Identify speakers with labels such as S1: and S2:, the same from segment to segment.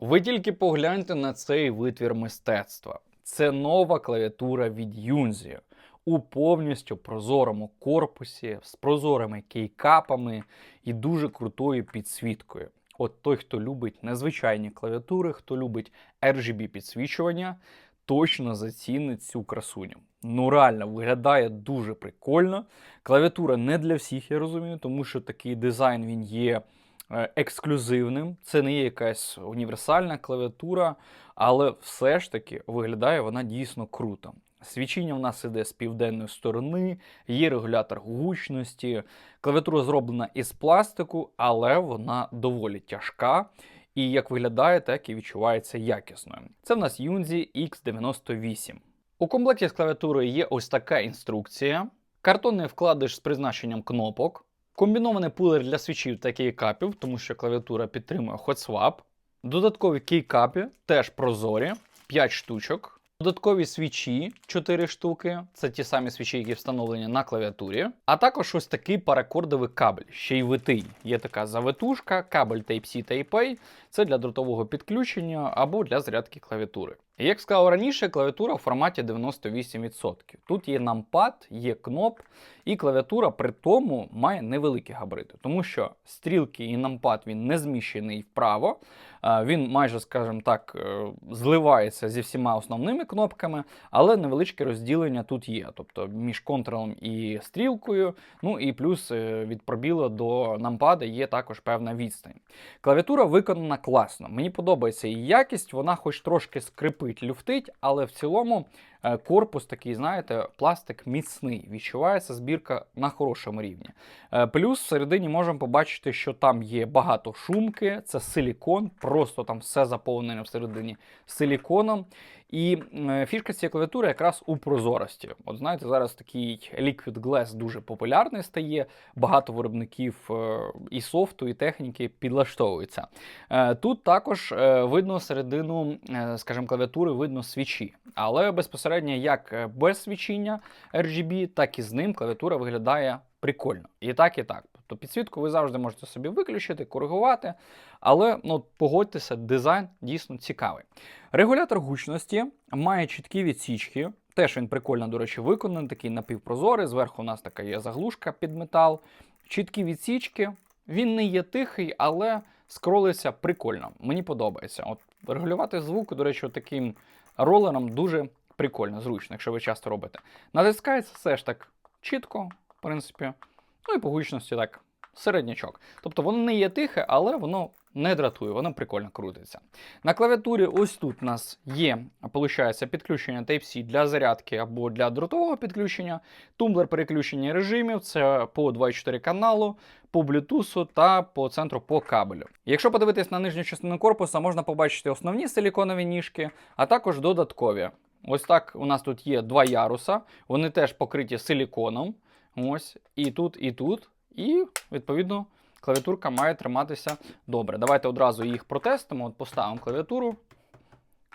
S1: Ви тільки погляньте на цей витвір мистецтва. Це нова клавіатура від Юнзі у повністю прозорому корпусі з прозорими кейкапами і дуже крутою підсвіткою. От той, хто любить незвичайні клавіатури, хто любить RGB підсвічування, точно зацінить цю красуню. Ну реально виглядає дуже прикольно. Клавіатура не для всіх, я розумію, тому що такий дизайн він є ексклюзивним. Це не є якась універсальна клавіатура, але все ж таки виглядає вона дійсно круто. Свічіння в нас іде з південної сторони, є регулятор гучності. Клавіатура зроблена із пластику, але вона доволі тяжка. І як виглядає, так і відчувається якісною. Це в нас Yunzi X98. У комплекті з клавіатурою є ось така інструкція, картонний вкладиш з призначенням кнопок, комбінований пулер для свічів та кейкапів, тому що клавіатура підтримує HotSwap, додаткові кейкапи, теж прозорі, 5 штучок. Додаткові свічі 4 штуки, це ті самі свічі, які встановлені на клавіатурі. А також ось такий паракордовий кабель, ще й витий. Є така завитушка, кабель Type-C Type-A, це для дротового підключення або для зарядки клавіатури. Як сказав раніше, клавіатура в форматі 98%. Тут є нампад, є кноп, і клавіатура при тому має невеликі габарити, тому що стрілки і нампад він не зміщений вправо, він майже, скажімо так, е, зливається зі всіма основними кнопками, але невеличке розділення тут є. Тобто між контролем і стрілкою, ну і плюс е, від пробіла до нампада є також певна відстань. Клавіатура виконана класно. Мені подобається її якість, вона хоч трошки скрипить, люфтить, але в цілому е, корпус такий, знаєте, пластик міцний. Відчувається збірка на хорошому рівні. Е, Плюс всередині можемо побачити, що там є багато шумки, це силікон, просто там все заповнене всередині силіконом. І е, фішка цієї клавіатури якраз у прозорості. От знаєте, зараз такий Liquid Glass дуже популярний стає. Багато виробників е, і софту, і техніки підлаштовуються. Е, Тут також видно середину, скажімо, клавіатури, видно свічі. Але безпосередньо як без свічіння RGB, так і з ним клавіатура виглядає прикольно. І так, і так. Тобто підсвітку ви завжди можете собі виключити, коригувати. Але ну, погодьтеся, дизайн дійсно цікавий. Регулятор гучності має чіткі відсічки. Теж він прикольно, до речі, виконаний, такий напівпрозорий. Зверху у нас така є заглушка під метал. Чіткі відсічки. Він не є тихий, але скролиться прикольно. Мені подобається. От регулювати звук, до речі, таким ролером дуже прикольно, зручно, якщо ви часто робите. Натискається все ж так чітко, в принципі. Ну і по гучності так середнячок. Тобто воно не є тихе, але воно не дратує, воно прикольно крутиться. На клавіатурі ось тут у нас є, виходить, підключення Type-C для зарядки або для дротового підключення, тумблер переключення режимів, це по 2.4 каналу, по Bluetooth та по центру по кабелю. Якщо подивитись на нижню частину корпуса, можна побачити основні силіконові ніжки, а також додаткові. Ось так у нас тут є два яруса, вони теж покриті силіконом. Ось, і тут, і тут. І, відповідно, клавіатурка має триматися добре. Давайте одразу їх протестимо. От поставимо клавіатуру.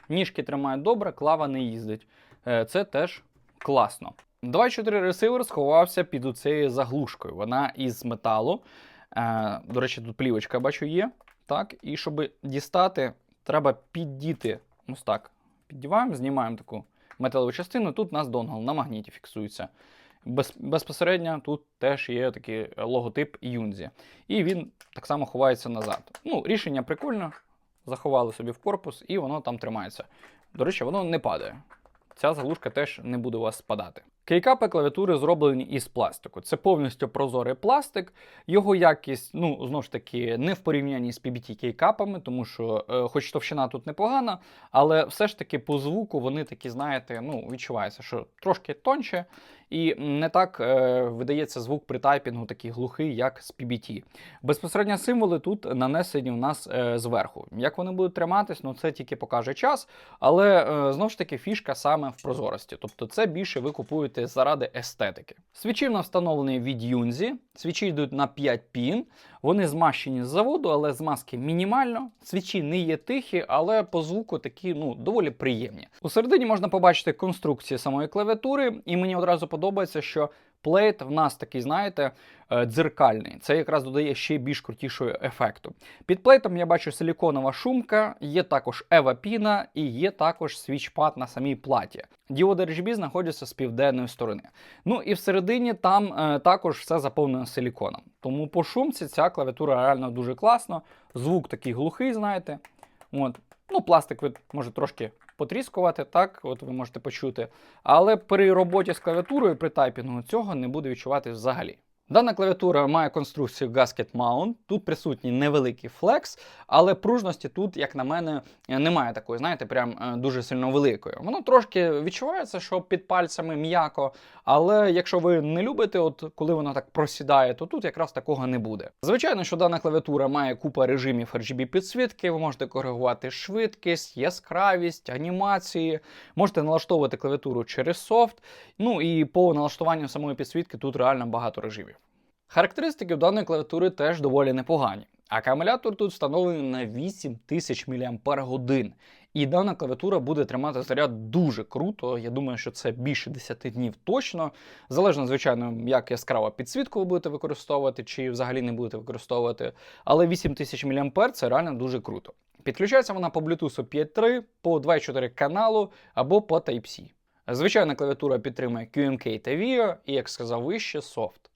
S1: Ніжки тримають добре, клава не їздить. Е, Це теж класно. 2.4 ресивер сховався під оцею заглушкою. Вона із металу. Е, До речі, тут плівочка бачу є. Так, і щоб дістати, треба піддіти. Ось так. Піддіваємо, знімаємо таку металеву частину. Тут у нас донгл на магніті фіксується. Без, безпосередньо тут теж є такий логотип Юнзі. І він так само ховається назад. Ну, рішення прикольне. Заховали собі в корпус, і воно там тримається. До речі, воно не падає. Ця заглушка теж не буде у вас спадати. Кейкапи клавіатури зроблені із пластику. Це повністю прозорий пластик. Його якість, ну, знову ж таки, не в порівнянні з PBT кейкапами, тому що, е, хоч товщина тут непогана, але все ж таки по звуку вони такі, знаєте, ну, відчувається, що трошки тонче, і не так е, видається звук при тайпінгу такий глухий, як з PBT. Безпосередньо символи тут нанесені у нас е, зверху. Як вони будуть триматись, ну це тільки покаже час. Але е, знову ж таки фішка саме в прозорості. Тобто це більше ви купуєте заради естетики. Свічі встановлені від Юнзі. Свічі йдуть на 5 пін. Вони змащені з заводу, але змазки мінімально. Свічі не є тихі, але по звуку такі ну, доволі приємні. У середині можна побачити конструкцію самої клавіатури, і мені одразу подобається, що підплейт в нас такий, знаєте, е, дзеркальний. Це якраз додає ще більш крутішого ефекту. Під плейтом я бачу силіконова шумка, є також Ева Піна і є також свічпад на самій платі. Діоди RGB знаходяться з південної сторони. Ну і всередині там е, також все заповнено силіконом. Тому по шумці ця клавіатура реально дуже класна. Звук такий глухий, знаєте. От. Ну, пластик ви може трошки потріскувати, так, от ви можете почути. Але при роботі з клавіатурою, при тайпінгу цього не буде відчувати взагалі. Дана клавіатура має конструкцію Gasket Mount. Тут присутній невеликий флекс, але пружності тут, як на мене, немає такої, знаєте, прям е, дуже сильно великої. Воно трошки відчувається, що під пальцями м'яко, але якщо ви не любите, от коли воно так просідає, то тут якраз такого не буде. Звичайно, що дана клавіатура має купа режимів RGB підсвітки, ви можете коригувати швидкість, яскравість, анімації, можете налаштовувати клавіатуру через софт. Ну і по налаштуванню самої підсвітки тут реально багато режимів. Характеристики в даної клавіатури теж доволі непогані. Акумулятор тут встановлений на 8000 мАч. І дана клавіатура буде тримати заряд дуже круто. Я думаю, що це більше 10 днів точно. Залежно, звичайно, як яскрава підсвітку ви будете використовувати, чи взагалі не будете використовувати. Але 8000 мА це реально дуже круто. Підключається вона по Bluetooth 5.3, по 2.4 каналу або по Type-C. Звичайна клавіатура підтримує QMK та VIO і, як сказав вище, софт.